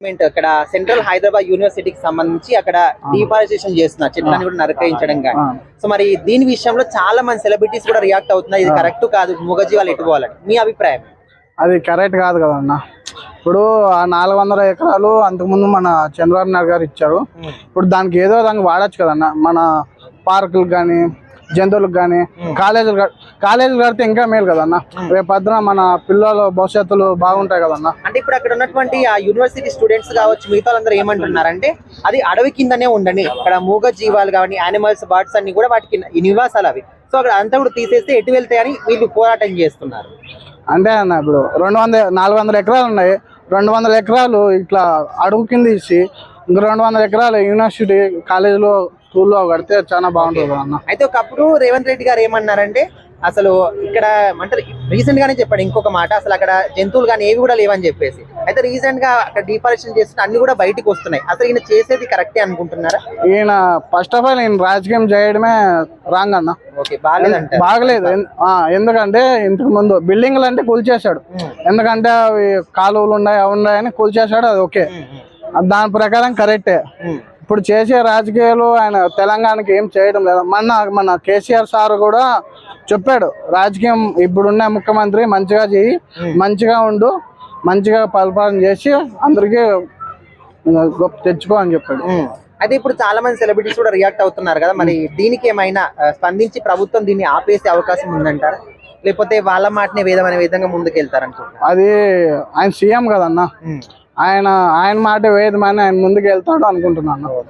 Government అక్కడ central Hyderabad యూనివర్సిటీకి సంబంధించి అక్కడ డిఫారెస్టేషన్ చేస్తున్నారు చెట్లను కూడా నరకయించడం కానీ. సో మరి దీని విషయంలో చాలా మంది సెలబ్రిటీస్ కూడా రియాక్ట్ అవుతున్నారు. ఇది కరెక్ట్ కాదు మూగజీవాలు ఎట్టుకోవాలని మీ అభిప్రాయం? అది కరెక్ట్ కాదు కదన్న ఇప్పుడు ఆ నాలుగు వందల ఎకరాలు అంతకుముందు మన చంద్రబాబు నాయుడు గారు ఇచ్చారు. ఇప్పుడు దానికి ఏదో దానికి వాడచ్చు కదన్న మన పార్కులకు కానీ జంతువులకు కానీ కాలేజీలు కాలేజీలు కడితే ఇంకా మేలు కదన్న. రేపు పొద్దున మన పిల్లల భవిష్యత్తులు బాగుంటాయి కదన్న. అంటే ఇప్పుడు అక్కడ ఉన్నటువంటి ఆ యూనివర్సిటీ స్టూడెంట్స్ కావచ్చు మిగతా వాళ్ళందరూ ఏమంటున్నారంటే అది అడవి కిందనే ఉండండి అక్కడ మూగ జీవాలు కానీ యానిమల్స్ బర్డ్స్ అన్ని కూడా వాటికి ఈ నివాసాలు అవి. సో అక్కడ అంతా కూడా తీసేస్తే ఎటు వెళ్తాయని వీళ్ళు పోరాటం చేస్తున్నారు. అంటే అన్న ఇప్పుడు రెండు వందల నాలుగు వందల ఎకరాలు ఉన్నాయి. రెండు వందల ఎకరాలు ఇట్లా అడుగు కింద ఇచ్చి ఇంక రెండు వందల ఎకరాలు యూనివర్సిటీ కాలేజీలో స్కూల్లో కడితే చాలా బాగుంటుంది అన్న. అయితే ఒకప్పుడు రేవంత్ రెడ్డి గారు ఏమన్నారంటే అసలు ఇక్కడ అంటే రీసెంట్ గానే చెప్పాడు ఇంకొక మాట అసలు అక్కడ జంతువులు కానీ ఏవి కూడా లేవని చెప్పేసి. అయితే రీసెంట్గా అక్కడ డిఫారెస్టేషన్ చేస్తున్న అన్ని కూడా బయటికి వస్తున్నాయి. అసలు ఈయన చేసేది కరెక్టే అనుకుంటున్నారా? ఈయన ఫస్ట్ ఆఫ్ ఆల్ ఈయన రాజకీయం చేయడమే రాంగ్ అన్న. బాగలేదు. ఎందుకంటే ఇంతకు ముందు బిల్డింగ్లు అంటే కూల్చేశాడు. ఎందుకంటే అవి కాలువలు ఉన్నాయి అవి ఉన్నాయి అని కూల్చేశాడు అది ఓకే. దాని ప్రకారం కరెక్టే ఇప్పుడు చేసే రాజకీయాలు ఆయన తెలంగాణకి ఏం చేయడం లేదు. మన మన కేసీఆర్ సార్ కూడా చెప్పాడు రాజకీయం ఇప్పుడున్న ముఖ్యమంత్రి మంచిగా చేయి మంచిగా ఉండు మంచిగా పరిపాలన చేసి అందరికీ గొప్ప తెచ్చుకో అని చెప్పాడు. అయితే ఇప్పుడు చాలా మంది సెలబ్రిటీస్ కూడా రియాక్ట్ అవుతున్నారు కదా మరి దీనికి ఏమైనా స్పందించి ప్రభుత్వం దీన్ని ఆపేసే అవకాశం ఉందంటారా? లేకపోతే వాళ్ళ మాటనే వేదం అనే విధంగా ముందుకు వెళ్తారనుకుంటున్నారు అది ఆయన సీఎం కదన్నా. ఆయన ఆయన మాట వేదమని ఆయన ముందుకు వెళ్తాడు అనుకుంటున్నాను.